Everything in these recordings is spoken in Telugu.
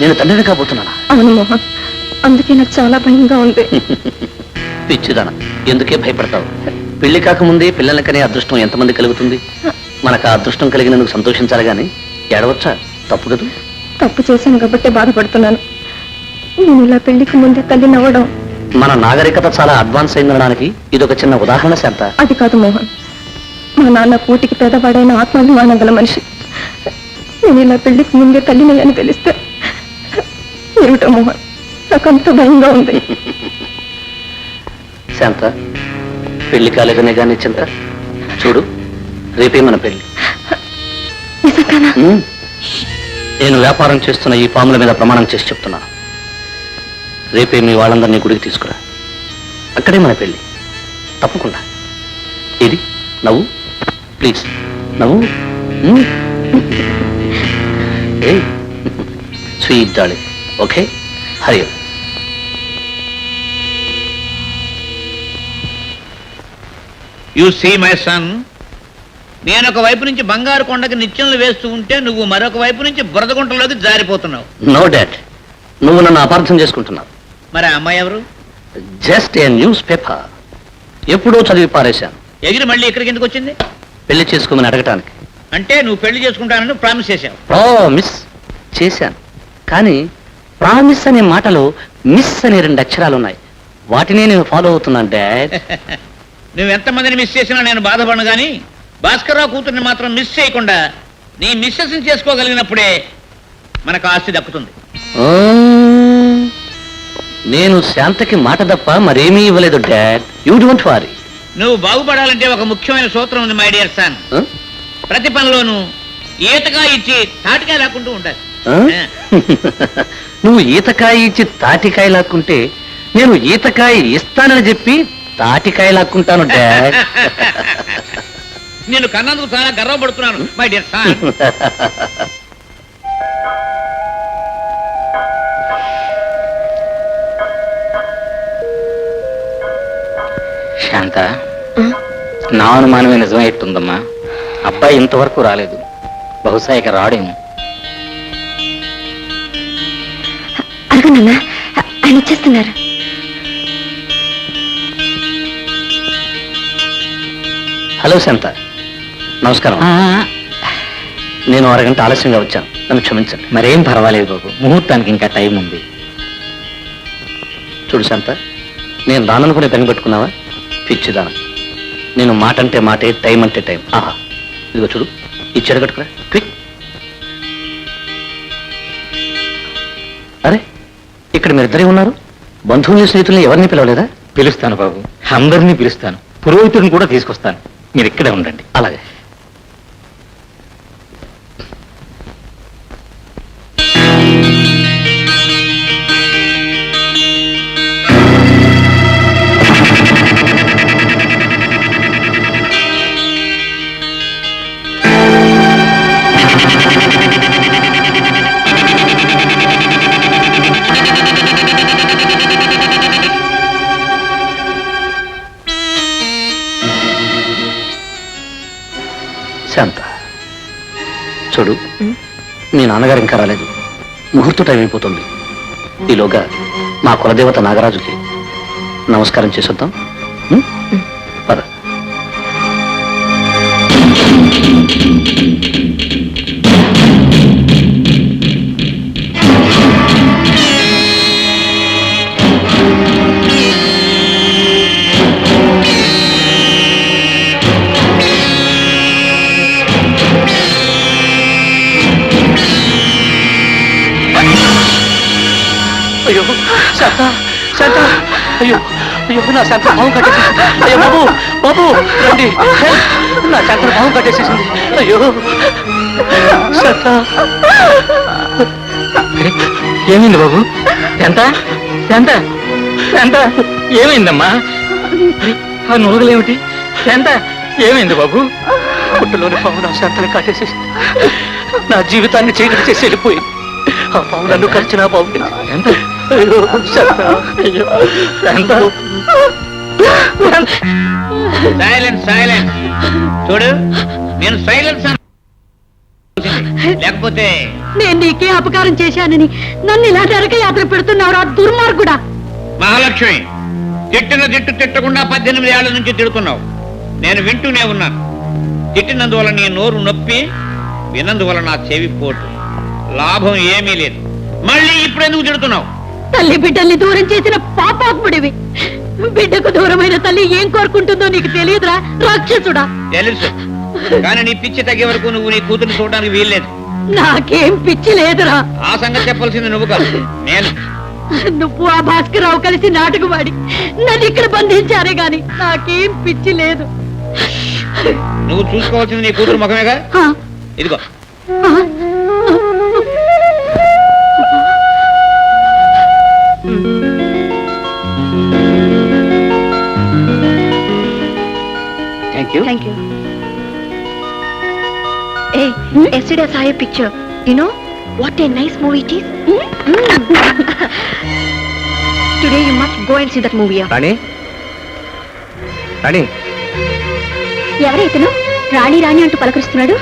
నేను తండ్రిని కాబోతున్నానా? అవును మోహన్. అందుకే నాకు చాలా భయంగా ఉంది. పిచ్చిదాన ఎందుకే భయపడతావు? పెళ్ళి కాకముందే పిల్లల్ని కనే అదృష్టం ఎంతమంది కలుగుతుంది? మనకు ఆ అదృష్టం కలిగినందుకు సంతోషించాలి గాని ఏడవచ్చా? తప్పు కదూ? తప్పు చేశాను కాబట్టి బాధపడుతున్నాను. నేను ఇలా పెళ్ళికి ముందే తల్లి నవ్వడం మన నాగరికత చాలా అడ్వాన్స్ అయిందనడానికి ఇది ఒక చిన్న ఉదాహరణ శాంత. అది కాదు మోహన్. మా నాన్న కూటికి పేదవాడైన ఆత్మాభిమానం గల మనిషి. నేను ఇలా పెళ్ళికి ముందే తల్లినయ్యని తెలిస్తే ఏమిటో మోహన్ నాకంత భయంగా ఉంది. శాంత పెళ్ళి కాలేదనే గాని చింత. చూడు రేపే మన పెళ్ళి. ఉమ్. నేను వ్యాపారం చేస్తున్న ఈ పాముల మీద ప్రమాణం చేసి చెప్తున్నాను రేపే మీ వాళ్ళందరినీ గుడికి తీసుకురా. అక్కడే మన పెళ్ళి. తప్పకుండా. ఇది నవ్వు? ప్లీజ్. నవ్వు? ఉమ్. ఏయ్. Sweet darling okay? Hari. You see my son నేను ఒక వైపు నుంచి బంగారు కొండకి నిత్యంలు వేస్తూ ఉంటే నువ్వు మరొక వైపు నుంచి బురద గుంటలోకి జారిపోతున్నావు. నో డాట్ నువ్వు నన్ను అపార్థం చేసుకుంటున్నావు. మరి ఆ అమ్మాయి ఎవరు? జస్ట్ ఏ న్యూస్ పేపర్ ఎప్పుడో చదివి పారేశాను. ఎగిరి మళ్ళీ ఇక్కడికి ఎందుకు వచ్చింది? పెళ్ళి చేసుకోమని అడగటానికి. అంటే నువ్వు పెళ్ళి చేసుకుంటానని ప్రామిస్ చేశావు. ప్రామిస్ చేశాను. కానీ ప్రామిస్ అనే మాటలో మిస్ అనే రెండు అక్షరాలు ఉన్నాయి వాటినే నేను ఫాలో అవుతున్నాను డాడ్. నువ్వు ఎంతమందిని మిస్ చేసినా నేను బాధపడను కానీ భాస్కర్రావు కూతుర్ని మాత్రం మిస్ చేయకుండా నీ మిస్సెస్ చేసుకోగలిగినప్పుడే మనకు ఆస్తి దక్కుతుంది. నేను శాంతకి మాట తప్ప మరేమీ ఇవ్వలేదు డాడ్. యూ డోంట్ వారీ నువ్వు బాగుపడాలంటే ఒక ముఖ్యమైన సూత్రం ఉంది మై డియర్ సన్. ప్రతి పనిలోనూ ఈతగా ఇచ్చి తాటికాయ లాక్కుంటూ ఉండాలి. నువ్వు ఈతకాయ ఇచ్చి తాటికాయ లాక్కుంటే నేను ఈతకాయ ఇస్తానని చెప్పి తాటికాయ లాక్కుంటాను డాడ్. నేను కన్నందుకు చాలా గర్వపడుతున్నాను మై డియర్ సన్ శాంత నా అనుమానమే నిజమయ్యేట్టుందమ్మా అబ్బాయి ఇంతవరకు రాలేదు. బహుశా ఇక రాడేమో. అడుగు నాన్న ఆయన వచ్చేస్తున్నారు హలో శాంత. నమస్కారం. నేను అరగంట ఆలస్యంగా వచ్చాను. నన్ను క్షమించండి. మరేం పర్వాలేదు బాబు. ముహూర్తానికి ఇంకా టైం ఉంది. చూడు శాంత నేను రాననుకునే పని పెట్టుకున్నావా పిచ్చిదాన నేను మాట అంటే మాటే టైం అంటే టైం. ఆహా. ఇదిగో చూడు ఈ చెడ కట్టుకురా. క్విక్. ఇక్కడ మీరిద్దరే ఉన్నారు? బంధువుల్ని స్నేహితుల్ని ఎవరిని పిలవలేదా? పిలుస్తాను బాబు. అందరినీ పిలుస్తాను. పురోహితుడిని కూడా తీసుకొస్తాను. మీరు ఇక్కడే ఉండండి. అలాగే. శాంత. చూడు మీ నాన్నగారు ఇంకా రాలేదు. ముహూర్త టైం అయిపోతుంది. ఈలోగా మా కులదేవత నాగరాజుకి నమస్కారం చేసొద్దాం. పద. శాంత శాంత. అయ్యో అయ్యో నా శాంత భావం కట్టేసేసింది. అయ్యో బాబు బాబు రండి. నా శాంత భావం కట్టేసేసింది. అయ్యో. శాంత. ఏమైంది బాబు? ఎంత ఎంత ఎంత ఏమైందమ్మా? ఆ నురగలేమిటి ఎంత ఏమైంది బాబు? పుట్టులోని పాము నా శాంతని కాటేసేసింది. నా జీవితాన్ని చీకటి చేసి వెళ్ళిపోయి ఆ పాము నన్ను కరిచిన బాబు ఎంత సైలెన్స్ సైలెన్స్ చూడు నేను సైలెన్స్ లేకపోతే నేను నీకే అపకారం చేశానని నన్ను ఇలా నరకయాత్ర పెడుతున్నావురా దుర్మార్గుడా. మహాలక్ష్మి తిట్టిన తిట్టు తిట్టకుండా పద్దెనిమిది ఏళ్ళ నుంచి తిడుతున్నావు. నేను వింటూనే ఉన్నాను. తిట్టినందువల్ల నీ నోరు నొప్పి విన్నందువల్ల నా చెవి పోటు. లాభం ఏమీ లేదు. మళ్ళీ ఇప్పుడెందుకు తిడుతున్నావు? తల్లి బిడ్డల్ని దూరం చేసిన పాపాత్ముడివి. బిడ్డకు దూరమైన తల్లి ఏం కోరుకుంటుందో నీకు తెలియదురా రాక్షసుడా. తెలుసు కానీ నీ పిచ్చి తగ్గే వరకు నువ్వు నీ కూతురు చూడడానికి వీల్లేదు. నాకేం పిచ్చి లేదురా. ఆ సంగతి చెప్పాల్సింది నువ్వు కాదు నేను. నువ్వు ఆ భాస్కరరావు కలిసి నాటకవాడి నన్ను ఇక్కడ బంధించారే గాని నాకేం పిచ్చి లేదు. నువ్వు చూసుకోవాల్సింది నీ కూతురు ముఖమేగా? ఇదిగో. Thank you picture you what a nice movie it today you must go see that movie Rani Rani ఎవరైతేనో? Rani Rani అంటూ పలకరిస్తున్నాడు?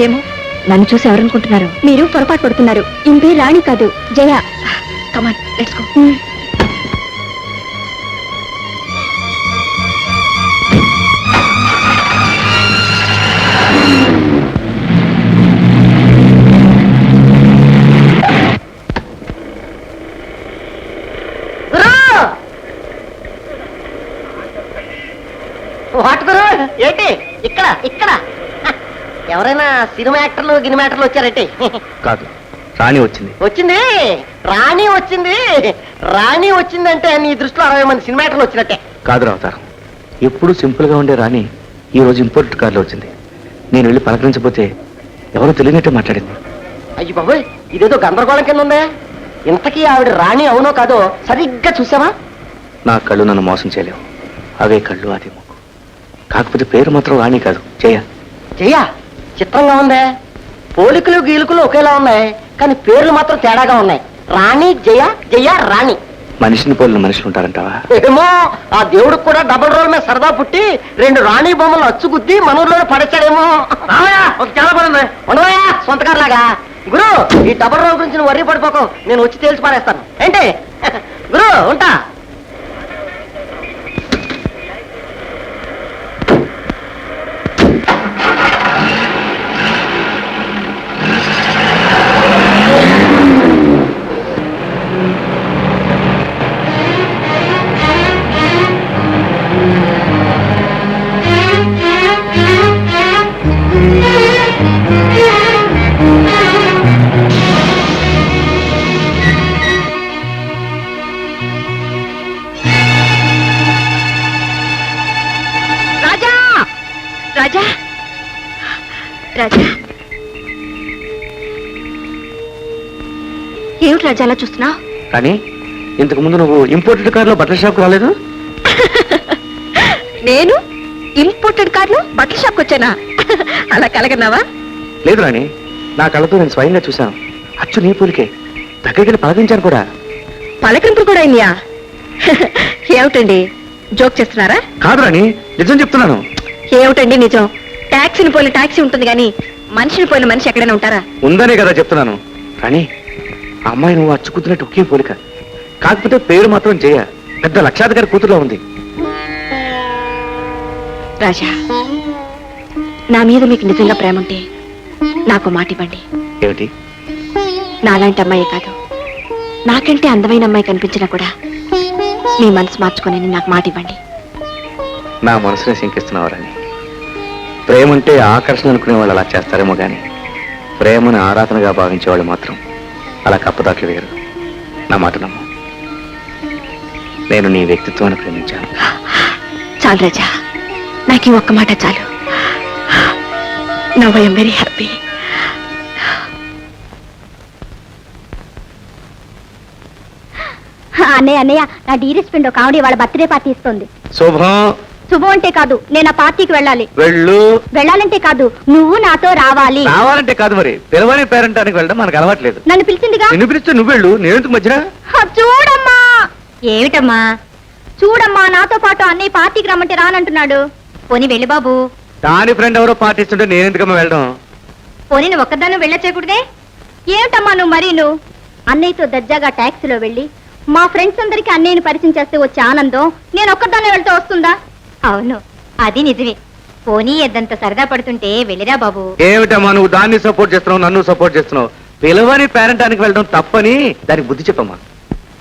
ఏమో నన్ను చూసి ఎవరనుకుంటున్నారు? మీరు పొరపాటు పడుతున్నారు. ఇంపే రాణి కాదు జయ. కమాన్ ఎవరైనా సినిమా యాక్టర్లు గినిమా యాక్టర్లు వచ్చారంటే? కాదు రాణి వచ్చింది. వచ్చింది? రాణి వచ్చింది? రాణి వచ్చిందంటే నీ దృష్టిలో అరవై మంది సినిమా యాక్టర్లు వచ్చినట్టే. కాదు రావుతారు ఎప్పుడు సింపుల్గా ఉండే రాణి ఈ రోజు ఇంపోర్టెడ్ కార్లో వచ్చింది. నేను వెళ్ళి పలకరించకపోతే ఎవరో తెలియనట్టే మాట్లాడింది. అయ్యి బాబోయ్ ఇదేదో గందరగోళం కింద ఉందే. ఇంతకీ ఆవిడ రాణి అవునో కాదో సరిగ్గా చూసావా? నా కళ్ళు నన్ను మోసం చేయలేవు. అవే కళ్ళు అదే ముక్కు. కాకపోతే పేరు మాత్రం రాణి కాదు. జయ. జయ? చిత్రంగా ఉందే. పోలికలు గీలికలు ఒకేలా ఉన్నాయి కానీ పేర్లు మాత్రం తేడాగా ఉన్నాయి. రాణి జయ జయ రాణి. మనిషిని పోలిన మనుషులు ఉంటారంటావా? ఏమో ఆ దేవుడికి కూడా డబుల్ రోల్ మీద సరదా పుట్టి రెండు రాణి బొమ్మలు అచ్చుగుద్ది మనూరులోనే పడేశాడేమో. చాలా పడుంది. ఉండవయా సొంతకారులాగా. గురు ఈ డబుల్ రోల్ గురించి నువ్వు వర్రీ పడిపోకు. నేను వచ్చి తేల్చి పారేస్తాను. ఏంటి? గురు ఉంటా. రాజా? రాజా? ఏమిటి రాజా అలా చూస్తున్నా కానీ ఇంతకు ముందు నువ్వు ఇంపోర్టెడ్ కార్లో బట్టల షాప్కి రాలేదు? నేను ఇంపోర్టెడ్ కార్లు బట్టల షాప్కి వచ్చానా? అలా కలగన్నావా? లేదు రాణి నా కళ్ళతో నేను స్వయంగా చూశాను. అచ్చు నీ పూలికే. దగ్గరికి పలకరించాను కూడా. పలకరింపులు కూడా అయిందియా ఏమిటండి? జోక్ చేస్తున్నారా? కాదు రాణి నిజం చెప్తున్నాను. ఏమిటండి నిజం? టాక్సీని పోయిన టాక్సీ ఉంటుంది కానీ మనిషిని పోయిన మనిషి ఎక్కడైనా ఉంటారా? ఉందనే కదా చెప్తున్నాను. ఆ అమ్మాయి నువ్వు అచ్చుకుతున్నట్టు ఒకే పోలిక. కాకపోతే పేరు మాత్రం జయ. పెద్ద లక్షాధికారి కూతురులో ఉంది. రాజా నా మీద మీకు నిజంగా ప్రేమ ఉంటే నాకు మాట ఇవ్వండి. ఏమిటి? నాలాంటి అమ్మాయి కాదు. నాకంటే అందమైన అమ్మాయి కనిపించినా కూడా మీ మనసు మార్చుకొని నాకు మాట ఇవ్వండి. నా మనసుని శంకిస్తున్నావు రాణి? ప్రేమ అంటే ఆకర్షణ అనుకునే వాళ్ళు అలా చేస్తారేమో కానీ ప్రేమను ఆరాధనగా భావించే వాళ్ళు మాత్రం అలా కప్పదాట్లు వేరు నా మాట నమ్ము. నేను నీ వ్యక్తిత్వాన్ని ప్రేమించాను. చాలు రాజా నాకు ఈ ఒక్క మాట చాలు. నవ్ ఐఎమ్ వెరీ హ్యాపీ అన్నయ్య అన్నయ్య నా డీరెస్ట్ ఫ్రెండ్ ఒక ఆవిడ వాళ్ళ బర్త్డే పార్టీ ఇస్తుంది. శుభం శుభం అంటే కాదు నేను ఆ పార్టీకి వెళ్ళాలి. వెళ్ళు. వెళ్ళాలంటే కాదు నువ్వు నాతో రావాలి. కావాలంటే కాదు మరి. పిలవని పేరంటానికి వెళ్ళడం మనకు అలవాట్లేదు. నన్ను పిలిచిందిగా? నిన్ను పిలిస్తే నువ్వు వెళ్ళు. నేనెందుకు మధ్యన? హ, చూడమ్మా. ఏమిటమ్మా? చూడమ్మా నాతో పాటు అన్నయ్య పార్టీకి రమ్మంటే రానంటున్నాడు. పోనీ వెళ్ళి బాబు. దాని ఫ్రెండ్ ఎవరో పాటిస్తుంటే నేనెందుకమ్మా వెళ్ళడం? పోనీ నువ్వు ఒక్కదాన్ని వెళ్ళచేయకూడదే? ఏమిటమ్మా నువ్వు మరీ నువ్వు అన్నయ్యతో దర్జాగా ట్యాక్సీలో వెళ్ళి మా ఫ్రెండ్స్ అందరికి అన్నయ్యని పరిచయం చేస్తే వచ్చే ఆనందం నేను ఒక్కదాన్నే వెళ్తే వస్తుందా? అవును అది నిజమే. పోనీ ఎద్దంత సరదా పడుతుంటే వెళ్ళిరా బాబు. ఏమిటమ్మా నువ్వు దాన్ని సపోర్ట్ చేస్తున్నావు నన్ను సపోర్ట్ చేస్తున్నావు? పిలవని పేరెంటానికి వెళ్ళడం తప్పని దానికి బుద్ధి చెప్పమ్మా.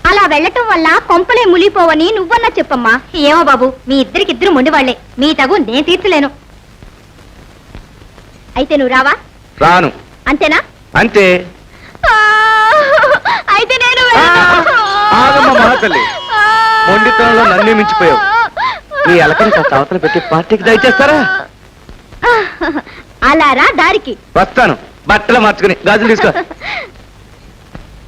అలా వెళ్ళటం వల్ల కొంపలే ములిపోవని నువ్వన్నా చెప్పమ్మా. ఏమో బాబు మీ ఇద్దరికిద్దరు మొండివాళ్ళే. మీ తగు నేను తీర్చలేను. అయితే నువ్వు రావా? రాను. అంతేనా? అంతే. ఆ, అయితే నేను ఆ, వెళ్ళను. ఆగమ్మా మహాతల్లి. మొండితనంలో నన్నే మించిపోయావు. ఈ ఎలకని కాస్త అవతల పెట్టి పార్టీకి దయచేస్తారా అలా రా దారికి. వస్తాను. బట్టలు మార్చుకుని గాజులు తీసుకో.